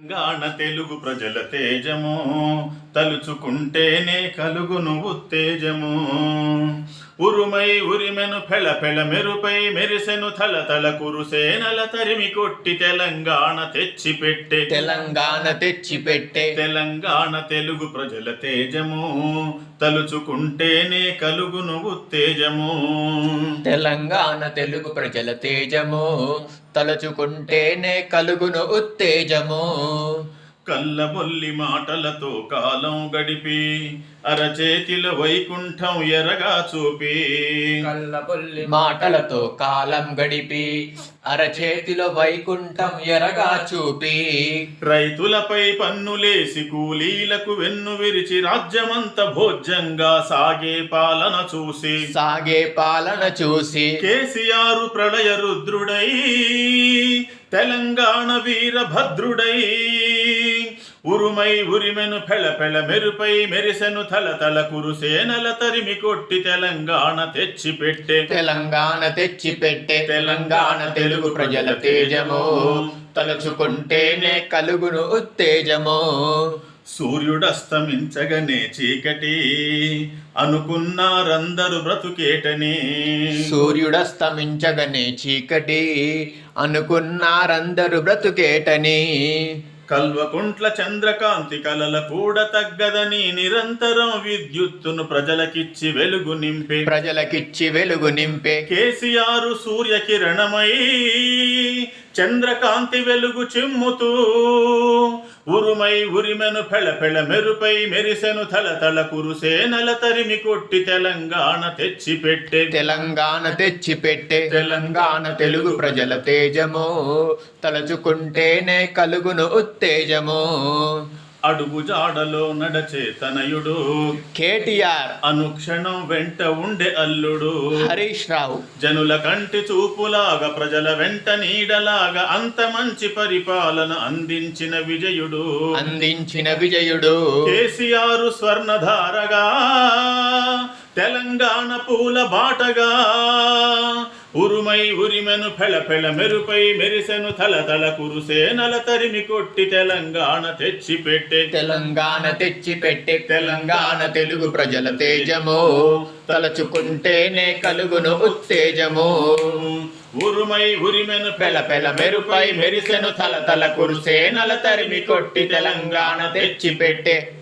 తెలంగాణ తెలుగు ప్రజల తేజము తలుచుకుంటేనే కలుగును ఉత్తేజము. ఉరుమై ఉరిమెను ఫెళ ఫెళ మెరుపై మెరిసెను తల తల కురుసేనల తరిమి కొట్టి తెలంగాణ తెచ్చిపెట్టే. తెలంగాణ తెచ్చిపెట్టే. తెలంగాణ తెలుగు ప్రజల తేజము తలుచుకుంటేనే కలుగును ఉత్తేజము. తెలంగాణ తెలుగు ప్రజల తేజము తలుచుకుంటేనే కలుగును ఉత్తేజము. కల్లబొల్లి మాటలతో కాలం గడిపి అరచేతిలో వైకుంఠం ఎరగా చూపి. కళ్ళబొల్లి మాటలతో కాలం గడిపి అరచేతిలో వైకుంఠం ఎరగా చూపి. రైతులపై పన్నులేసి కూలీలకు వెన్ను విరిచి రాజ్యమంత భోజ్యంగా సాగే పాలన చూసి. సాగే పాలన చూసి. కేసీఆర్ ప్రళయ రుద్రుడై తెలంగాణ వీరభద్రుడై. ఉరుమై ఉరిమెను ఫెళ ఫెళ మెరుపై మెరిసెను తల తల కురుసేనల తరిమి కొట్టి తెలంగాణ తెచ్చిపెట్టే. తెలంగాణ తెచ్చిపెట్టే. తెలంగాణ తెలుగు ప్రజల తేజము. తలుచుకుంటేనే కలుగును ఉత్తేజము. సూర్యుడస్తమించగనే చీకటి. అనుకున్నారందరు బ్రతుకేటని. సూర్యుడస్తమించగనే చీకటి. అనుకున్నారందరు బ్రతుకేటని. కల్వకుంట్ల చంద్రకాంతి కలల కూడా తగ్గదని నిరంతరం విద్యుత్తును ప్రజలకిచ్చి వెలుగు నింపే. ప్రజలకిచ్చి వెలుగు నింపే. కేసీఆర్ సూర్యకిరణమై చంద్రకాంతి వెలుగు చిమ్ముతూ ఉరుమై ఉరిమెను ఫెళ ఫెళ మెరుపై మెరిసెను తల తల కురుసేనల తరిమి కొట్టి తెలంగాణ తెచ్చిపెట్టే. తెలంగాణ తెచ్చిపెట్టే. తెలంగాణ తెలుగు ప్రజల తేజము. తలుచుకుంటేనే కలుగును ఉత్తేజము. అడుగు జాడలో నడచే తనయుడు కేటీఆర్. అనుక్షణం వెంట ఉండే అల్లుడు. హరీష్ రావు. జనుల కంటి చూపులాగా ప్రజల వెంట నీడలాగా అంత మంచి పరిపాలన అందించిన విజయుడు. అందించిన విజయుడు. కేసీఆర్ స్వర్ణధారగా తెలంగాణ పూల బాటగా ఉరుమై ఉరిమెను ఫెళ మెరుపై మెరిసెను తల తల కురుసేనల తరిమి కొట్టి తెలంగాణ తెచ్చిపెట్టే. తెలంగాణ తెచ్చిపెట్టే. తెలంగాణ తెలుగు ప్రజల తేజము. తలుచుకుంటేనే కలుగును ఉత్తేజము. ఉరుమై ఉరిమెను పెల పెల మెరుపై మెరిసెను తల తల కురుసేనల తరిమి కొట్టి తెలంగాణ తెచ్చిపెట్టే.